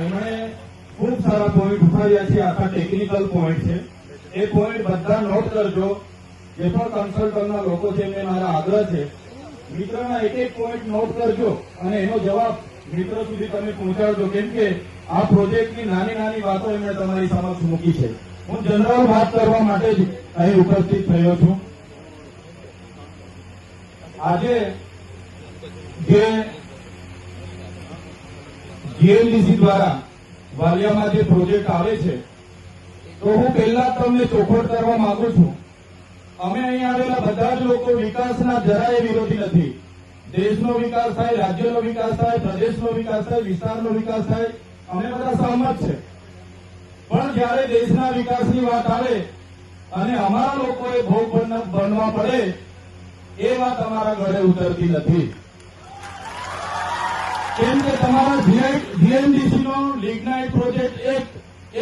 એમણે ખૂબ સારા પોઈન્ટ ઉઠાવ્યા છે, આખા ટેકનિકલ પોઈન્ટ છે. એ પોઈન્ટ બધા નોટ કરજો. જે પણ કન્સલ્ટન્ટના લોકો છે, એમને મારા આગ્રહ છે. મિત્રના એક એક પોઈન્ટ નોટ કરજો અને એનો જવાબ મિત્ર સુધી તમે પહોંચાડજો. કેમ કે આ પ્રોજેક્ટની નાની નાની વાતો એમણે તમારી સમક્ષ મૂકી છે. હું જનરલ વાત કરવા માટે જ અહીં ઉપસ્થિત થયો છું. આજે જે જીએલડીસી દ્વારા વાલિયામાં જે પ્રોજેક્ટ આવે છે, તો હું પહેલા તમને ચોખવટ કરવા માંગુ છું. અમે અહીં આવેલા બધા જ લોકો વિકાસના જરાય વિરોધી નથી. દેશનો વિકાસ થાય, રાજ્યનો વિકાસ થાય, પ્રદેશનો વિકાસ થાય, વિસ્તારનો વિકાસ થાય, અમે બધા સહમત છે. પણ જયારે દેશના વિકાસની વાત આવે અને અમારા લોકોએ ભોગ બનવા પડે, એ વાત અમારા ઘરે ઉતરતી નથી. કેમ કે તમારા જીએમડીસીનો લિગ્નાઇટ પ્રોજેક્ટ એક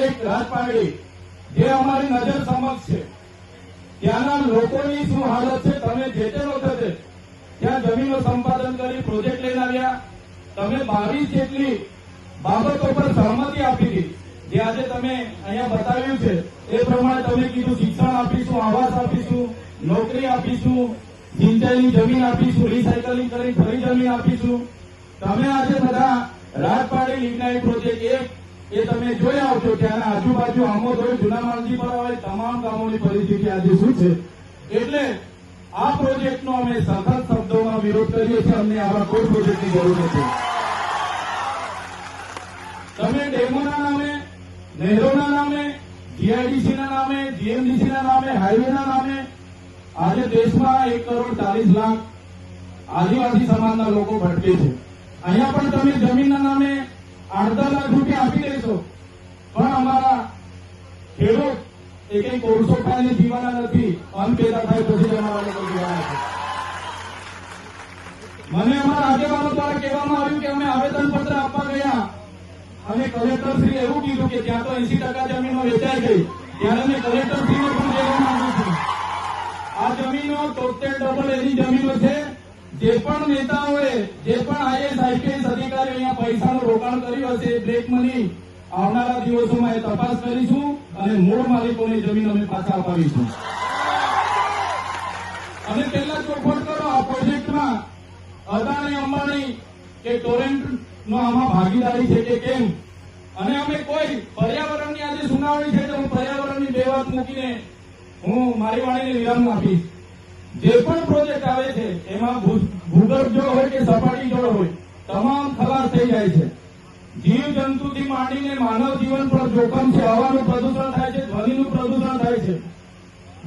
એક રાજપારડી, જે અમારી નજર સમક્ષ છે. ત્યાંના લોકોની શું હાલત છે, તમે જે તે વખતે ત્યાં જમીનો સંપાદન કરી પ્રોજેક્ટ લઈને આવ્યા, તમે બાવીસ જેટલી બાબતો પર સહમતિ આપી હતી આજે તમે અહીંયા બતાવ્યું છે, એ પ્રમાણે તમે કીધું શિક્ષણ આપીશું, આવાસ આપીશું, નોકરી આપીશું, સિંચાઈની જમીન આપીશું રિસાયકલિંગ કરી ફરી જમીન આપીશું. તમે આજે બધા રાજપાડી લિગ્નાઇટ પ્રોજેક્ટ એક, એ તમે જોઈ આવજો આના આજુબાજુ આમોદ જુના જૂના પર હોય તમામ ગામોની પરિસ્થિતિ આજે શું છે. એટલે આ પ્રોજેક્ટનો અમે સખત શબ્દોમાં વિરોધ કરીએ છીએ, અમને આવા કોઈ પ્રોજેક્ટની જરૂર નથી તમે ડેમોના નામે નહેરોના નામે જીઆઈડીસીના નામે જીએમડીસીના નામે, હાઈવેના નામે આજે દેશમાં એક કરોડ ચાલીસ લાખ આદિવાસી સમાજના લોકો ભટકે છે. અહીંયા પણ તમે જમીનના નામે અડધા લાખ રૂપિયા આપી દેશો. પણ અમારા ખેડૂત એ કઈ કોરસો ખાઈને જીવાના નથી. અન્ન પેદા થાય પછી અમારા જીવાના છે. મને અમારા આગેવાનો દ્વારા કહેવામાં આવ્યું કે અમે આવેદનપત્ર આપવા ગયા. અને કલેક્ટર શ્રી એવું કીધું કે ત્યાં તો એસી ટકા જમીનો વેચાઈ ગઈ. ત્યારે મેં કલેક્ટર શ્રીને પણ કહેવા માંગુ છું આ જમીનો તોતેર ડબલ એની જમીનો છે. જે પણ નેતાઓએ, જે પણ આઈએસ આઈપીએસ અધિકારીઓ અહીંયા પૈસાનું રોકાણ કર્યું હશે બ્લેક મની આવનારા દિવસોમાં એ તપાસ કરીશું અને મૂળ માલિકોની જમીન અમે પાછા અપાવીશું. અને પહેલા ચોખવટ કરો આ પ્રોજેક્ટમાં અદાણી, અંબાણી કે ટોરેન્ટ નો આમાં ભાગીદારી છે કે કેમ? અને અમે કોઈ પર્યાવરણની આજે સુનાવણી છે તો હું પર્યાવરણની બે વાત મૂકીને હું મારી વાણીને વિરામ આપીશ. જે પણ પ્રોજેક્ટ આવે છે, એમાં ભૂગર્ભ જળ હોય કે સપાટી જળ હોય, તમામ ખલાસ થઈ જાય છે. જીવ જંતુથી માંડીને માનવ જીવન પર જોખમ છે, હવાનું પ્રદૂષણ થાય છે, ધ્વનિનું પ્રદૂષણ થાય છે.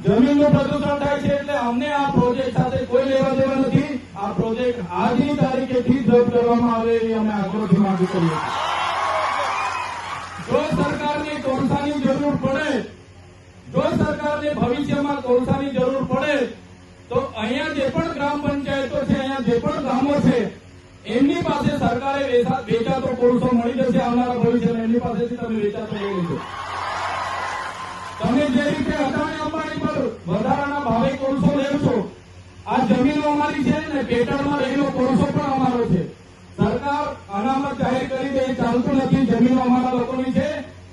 જમીનનું પ્રદૂષણ થાય છે, એટલે અમને આ પ્રોજેક્ટ સાથે કોઈ લેવા દેવા નથી. આ પ્રોજેક્ટ આજની તારીખેથી રદ કરવામાં આવે એવી અમે આગ્રહથી માંગ કરીએ જો સરકારને કોલસાની જરૂર પડે, જો સરકારને ભવિષ્યમાં કોલસાની જરૂર પડે, તો અહીંયા જે પણ ગ્રામ પંચાયતો છે, અહીંયા જે પણ ગામો છે, એમની પાસે સરકારે વેચા- વેચાતો કોલસો મળી જશે, આવનારા ભવિષ્યમાં એમની પાસેથી તમે વેચાતો લઈ તમે જે રીતે અદાણી અંબાણી પર વધારાના ભાવે કોલસો આ જમીનો અમારી છે ને પેટાળમાં રહેલો કોલસો પણ અમારો છે. સરકાર અનામત જાહેર કરી દે ચાલતું નથી, જમીનો અમારા લોકોની છે.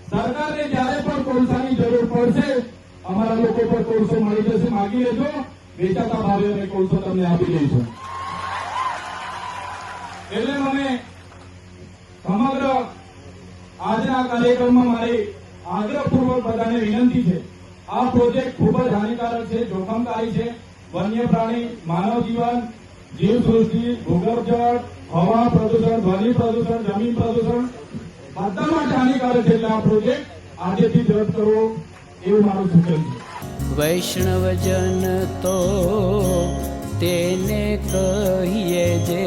સરકારને જ્યારે પણ કોલસાની જરૂર પડશે, અમારા લોકો પર કોલસો મળી જશે. માગી લેજો. વેચાતા ભાવે અમે કોલસો તમને આપી દઈશું. એટલે મને સમગ્ર આજના કાર્યક્રમમાં મારી આગ્રહપૂર્વક બધાને વિનંતી છે. આ પ્રોજેક્ટ ખૂબ જ હાનિકારક છે, જોખમકારી છે. વન્ય પ્રાણી માનવ જીવન જીવસૃષ્ટિ ભૂગર્ભ જળ હવા પ્રદૂષણ, ધ્વનિ પ્રદૂષણ, જમીન પ્રદૂષણ બધા માટે હાનિકારક છે આ પ્રોજેક્ટ આજેથી રદ કરવો એવું મારું સૂચન છે. વૈષ્ણવજન તો તેને કહીએ જે